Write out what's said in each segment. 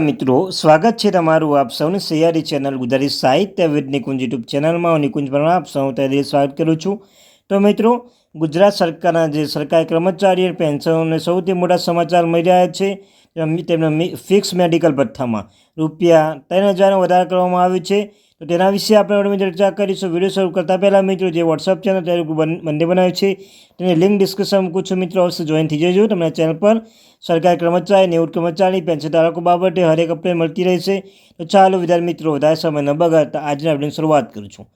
મિત્રો, સ્વાગત છે તમારું આપ સૌની સૈયારી ચેનલ ગુજરાતી સાહિત્ય વિદ નિકુંજ યુટ્યુબ ચેનલમાં. હું નિકુંજ પરમાર, આપ સૌ તરીકે સ્વાગત કરું છું. તો મિત્રો, ગુજરાત સરકારના જે સરકારી કર્મચારી અને પેન્શનોને સૌથી મોટા સમાચાર મળી રહ્યા છે. તેમના ફિક્સ મેડિકલ ભથ્થામાં. રૂપિયા ત્રણ હજારનો વધારો કરવામાં આવ્યો છે. તો તેના વિશે આપણે ચર્ચા કરીશું. વીડિયો શરૂ કરતાં પહેલાં મિત્રો જે વોટ્સઅપ ચેનલ ત્યારે બંને બનાવ્યું છે. તેની લિંક ડિસ્ક્રિપ્શન મૂકું છું મિત્રો. અવશ્ય જોઈન થઈ જજો. તમને ચેનલ પર સરકારી કર્મચારી નેવું કર્મચારી પેન્શન ધારકો બાબતે હરેક અપડેટ મળતી રહેશે. તો ચાલો વિદ્યાર્થી મિત્રો, વધારે સમય ન બગાડતા આજના વિડીયોની શરૂઆત કરું છું.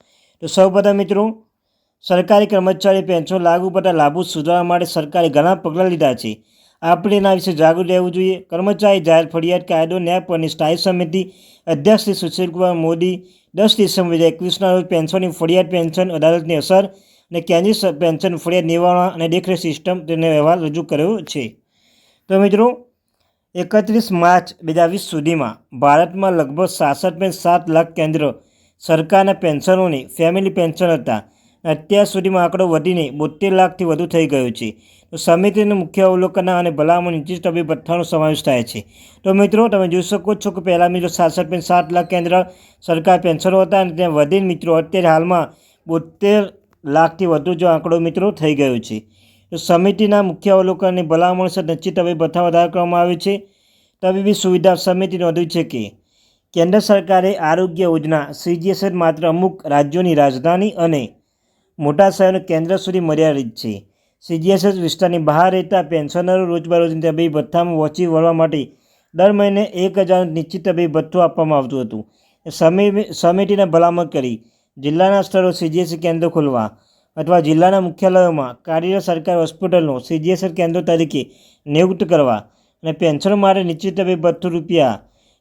તો સૌપ્રથમ મિત્રો, સરકારી કર્મચારી, પેન્શન લાગુ પડતા લાભો સુધારવા માટે સરકારે ઘણા પગલાં લીધા છે. આપણે એના વિશે જાગૃત રહેવું જોઈએ. કર્મચારી જાહેર ફરિયાદ કાયદો, ન્યાય પરની સ્થાયી સમિતિ, અધ્યક્ષ શ્રી સુશીલકુમાર મોદી, દસ ડિસેમ્બર બે હજાર એકવીસના રોજ પેન્શનની ફરિયાદ, પેન્શન અદાલતની અસર અને કેન્દ્રીય પેન્શન ફરિયાદ નિવારણ અને દેખરેખ સિસ્ટમ તેનો અહેવાલ રજૂ કર્યો છે. તો મિત્રો, એકત્રીસ માર્ચ બે હજાર વીસ સુધીમાં ભારતમાં લગભગ સાસઠ પોઈન્ટ સાત લાખ કેન્દ્ર સરકારના પેન્શનોની, ફેમિલી પેન્શન હતા અત્યાર સુધીમાં આંકડો વધીને બોતેર લાખથી વધુ થઈ ગયો છે. તો સમિતિનું મુખ્ય અવલોકન અને ભલામણ નીચે તબી ભથ્થાનો સમાવેશ થાય છે. તો મિત્રો, તમે જોઈ શકો છો કે પહેલાં મિત્રો સાસઠ પોઈન્ટ સાત લાખ કેન્દ્ર સરકાર પેન્શનો હતા અને ત્યાં વધીને મિત્રો અત્યારે હાલમાં બોતેર લાખથી વધુ જો આંકડો મિત્રો થઈ ગયો છે. તો સમિતિના મુખ્ય અવલોકનની ભલામણ સર નિશ્ચિત તબી ભથ્થા વધારો કરવામાં આવે છે. તબીબી સુવિધા સમિતિ નોંધ્યું છે કે કેન્દ્ર સરકારે આરોગ્ય યોજના સીજીએસએસ માત્ર અમુક રાજ્યોની રાજધાની અને મોટા શહેરનું કેન્દ્ર સુધી મર્યાદિત છે. સીજીએસએસ વિસ્તારની બહાર રહેતા પેન્શનરો રોજબરોજની તબીબી ભથ્થામાં પહોંચી વળવા માટે દર મહિને એક હજાર નિશ્ચિત તબીબી ભથ્થું આપવામાં આવતું હતું. સમિ- સમિતિને ભલામણ કરી જિલ્લાના સ્થળો સીજીએસસી કેન્દ્રો ખોલવા અથવા જિલ્લાના મુખ્યાલયોમાં કાર્યરત સરકારી હોસ્પિટલનો સીજીએસએસ કેન્દ્રો તરીકે નિયુક્ત કરવા અને પેન્શન માટે નિશ્ચિત તબીબ ભથ્થું રૂપિયા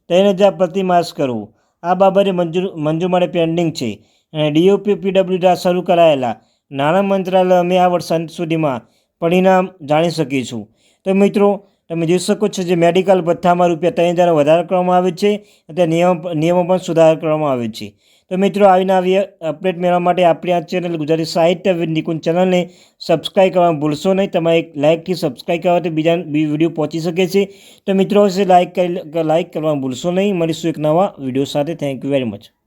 ત્રણ હજાર પ્રતિ માસ કરવું. આ બાબતે મંજૂર મંજૂર માટે પેન્ડિંગ છે. અને ડીઓપી પીડબ્લ્યુ દ્વારા શરૂ કરાયેલા નાણાં મંત્રાલય અમે આ વર્ષ અંત સુધીમાં પરિણામ જાણી શકીશું. તો મિત્રો, તમે જોઈ શકો છો જે મેડિકલ ભથ્થામાં રૂપિયા ત્રણ હજારનો વધારો કરવામાં આવે છે અને નિયમ નિયમો પણ સુધાર કરવામાં આવે છે. તો મિત્રો, આવીને આવી અપડેટ મેળવવા માટે આપણી આ ચેનલ ગુજરાતી સાહિત્ય નિકુંજ ચેનલને સબસ્ક્રાઈબ કરવાનું ભૂલશો નહીં. તમારે એક લાઇકથી સબસ્ક્રાઈબ કરવાથી બીજા વીડિયો પહોંચી શકે છે. તો મિત્રો હશે લાઇક કરી, લાઇક કરવાનું ભૂલશો નહીં. મળીશું એક નવા વીડિયો સાથે. Thank you very much